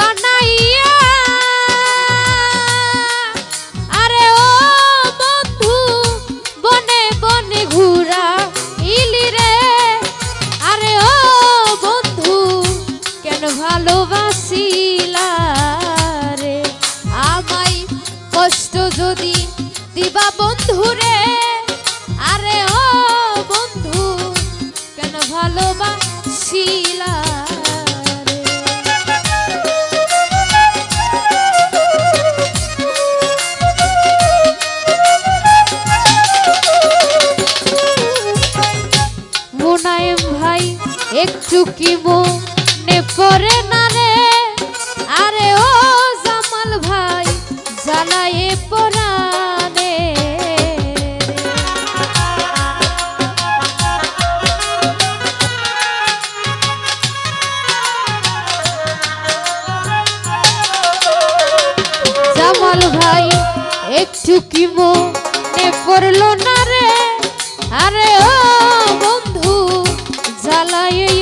বানাইয়া। আরে ও বন্ধু, বনে বন্ধু, কেন কষ্ট যদি দিবা আরে ও বন্ধু, কেন ভালোবাসিলা মোনায়েম ভাই, একটু কি মনে পড়ে না রে? আরে ও জামাল ভাই জ্বালায়ে পরানে জামাল ভাই, একটু কি মনে পড়ল না রে? আরে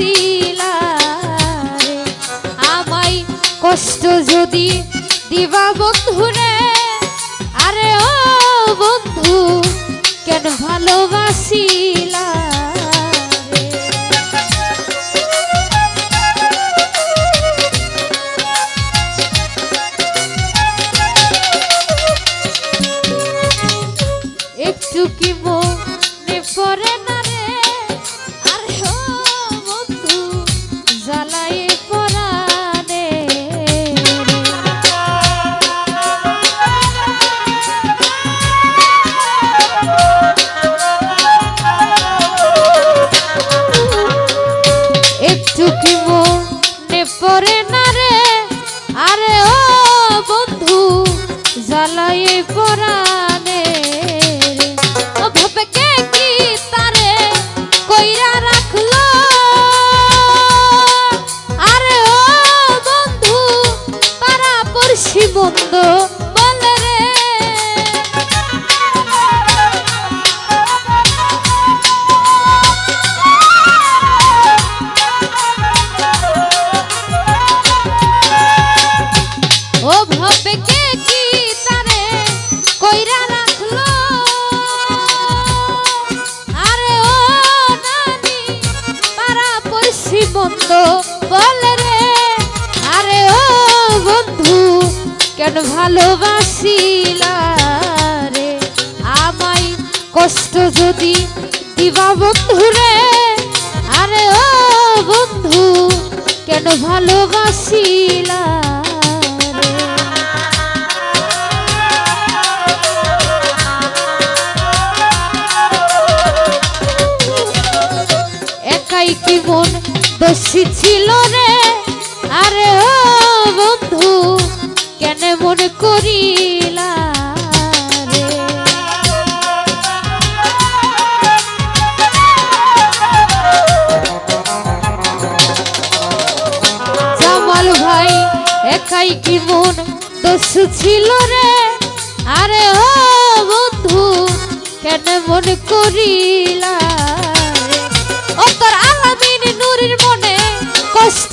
রে। আমায় কষ্ট যদি দিবা বন্ধুরে আরে ও বন্ধু কেন ভালোবাসিলা মনে পড়ে না রে। আরে ও বন্ধু জ্বালাই পরানে বলে রে, আরে বন্ধু, কেন ভালোবাসিলা রে? আমায় কষ্ট যদি দিবা বন্ধুরে আরে ও বন্ধু, কেন ভালোবাসিলা রে? একাই কি মন দোষী ছিল রে। আরে ও বন্ধু, কেন মনে করিলা ভাই, একাই কি মন দোষ ছিল রে? আরে ও বন্ধু, কেন মনে করিলা? ও তোর মনে কষ্ট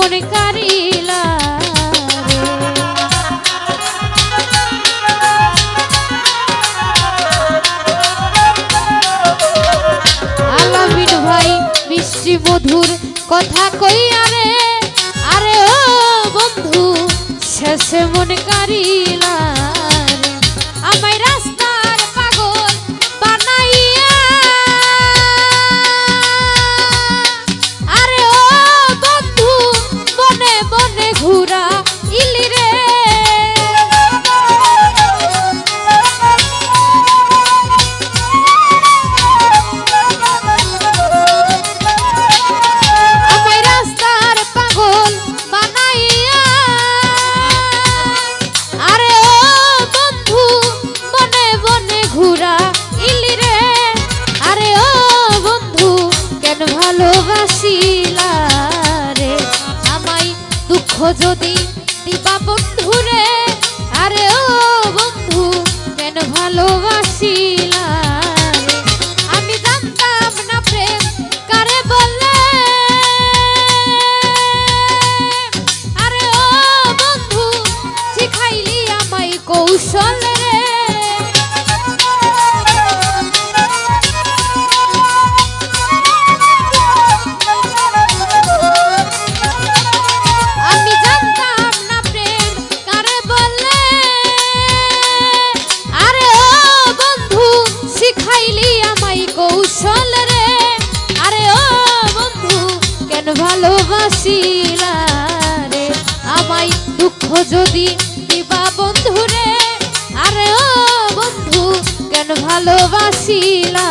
এমন কারিলা আলামিন ভাই, মিষ্টি মধুর কথা কই আরে? আরে ও বন্ধু, শেষে মনে কারিলা যদি যদি দিবা বন্ধুরে আরে ও বন্ধু কেন ভালোবাসিলা?